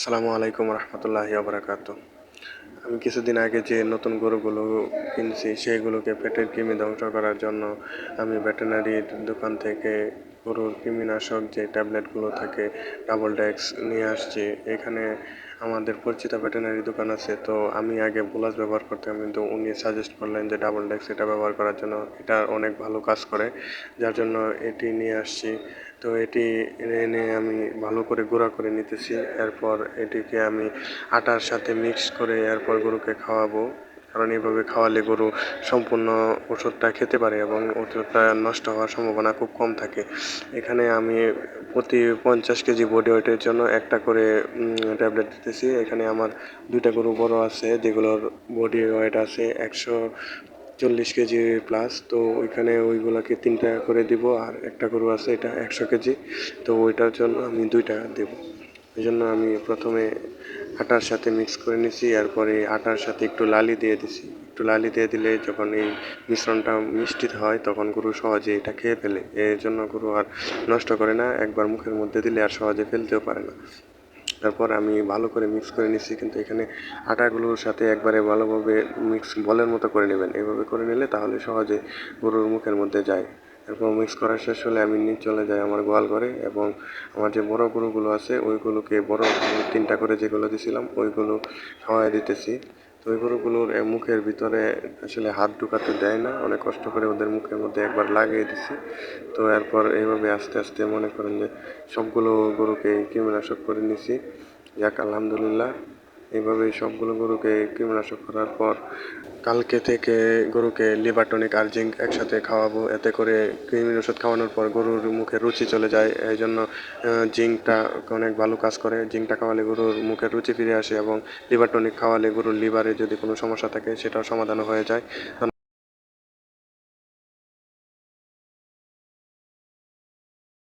আসসালামু আলাইকুম রহমতুল্লাহি আবরাকাত আমি কিছুদিন আগে যে নতুন গরুগুলো কিনছি সেইগুলোকে পেটের কৃমি ধ্বংস করার জন্য আমি ভেটেনারির দোকান থেকে গরুর কৃমিনাশক যে ট্যাবলেটগুলো থাকে ডাবল ডেক্স নিয়ে আসছি। এখানে আমাদের পরিচিত ভেটেনারি দোকান আছে, তো আমি আগে বোলাস ব্যবহার করতাম, কিন্তু উনি সাজেস্ট করলেন যে ডাবল ডেক্স এটা ব্যবহার করার জন্য। এটা অনেক ভালো কাজ করে, যার জন্য এটি নিয়ে আসছি। তো এটি এনে আমি ভালো করে গুঁড়া করে নিতেছি, এরপর এটিকে আমি আটার সাথে মিক্স করে এরপর গরুকে খাওয়াবো। কারণ এইভাবে খাওয়ালে গরু সম্পূর্ণ ওষুধটা খেতে পারে এবং ওষুধটা নষ্ট হওয়ার সম্ভাবনা খুব কম থাকে। এখানে আমি প্রতি পঞ্চাশ কেজি বডি ওয়েটের জন্য একটা করে ট্যাবলেট দিতেছি। এখানে আমার দুইটা গরু বড় আছে, যেগুলোর বডি ওয়েট আছে একশো চল্লিশ কেজি প্লাস তো ওইখানে ওইগুলোকে তিনটা করে দিব, আর একটা গরু আছে এটা একশো কেজি। তো ওইটার জন্য আমি দুইটা দেবো। জন্য আমি প্রথমে আটার সাথে মিক্স করে নিছি, এরপরে আটার সাথে একটু লালি দিয়ে দিছি। একটু লালি দিয়ে দিলে যখন এই মিশ্রণটা মিষ্টি হয়, তখন গরু সহজে এটা খেয়ে ফেলে। এর জন্য গরু আর নষ্ট করে না, একবার মুখের মধ্যে দিলে আর সহজে ফেলতেও পারে না। তারপর আমি ভালো করে মিক্স করে নিচ্ছি কিন্তু এখানে আটাগুলোর সাথে একবারে ভালোভাবে মিক্স বলের মতো করে নেবেন। এভাবে করে নিলে তাহলে সহজে গরুর মুখের মধ্যে যায়। এরপর মিক্স করা শেষ হলে আমি নিয়ে চলে যাই আমার গোয়াল ঘরে এবং আমার যে বড় গরুগুলো আছে, ওইগুলোকে বড় তিনটা করে যেগুলো দিছিলাম, ওইগুলো খাওয়াই দিতেছি। তো ওই গরুগুলোর মুখের ভিতরে আসলে হাত ঢুকাতে দেয় না, অনেক কষ্ট করে ওদের মুখের মধ্যে একবার লাগিয়ে দিছি। তো এরপর এইভাবে আস্তে আস্তে মনে করেন যে সবগুলো গরুকে কীটনাশক করে নিছি। যাক, আলহামদুলিল্লাহ। এইভাবে সবগুলো গরুকে কীটনাশক করার পর কালকে থেকে গরুকে লিভার টনিক আর জিঙ্ক একসাথে খাওয়াবো। এতে করে কৃমির ওষুধ খাওয়ানোর পর গরুর মুখে রুচি চলে যায়। এই জন্য জিঙ্কটা অনেক ভালো কাজ করে। জিঙ্কটা খাওয়ালে গরুর মুখে রুচি ফিরে আসে এবং লিভার টনিক খাওয়ালে গরুর লিভারে যদি কোনো সমস্যা থাকে, সেটাও সমাধান হয়ে যায়।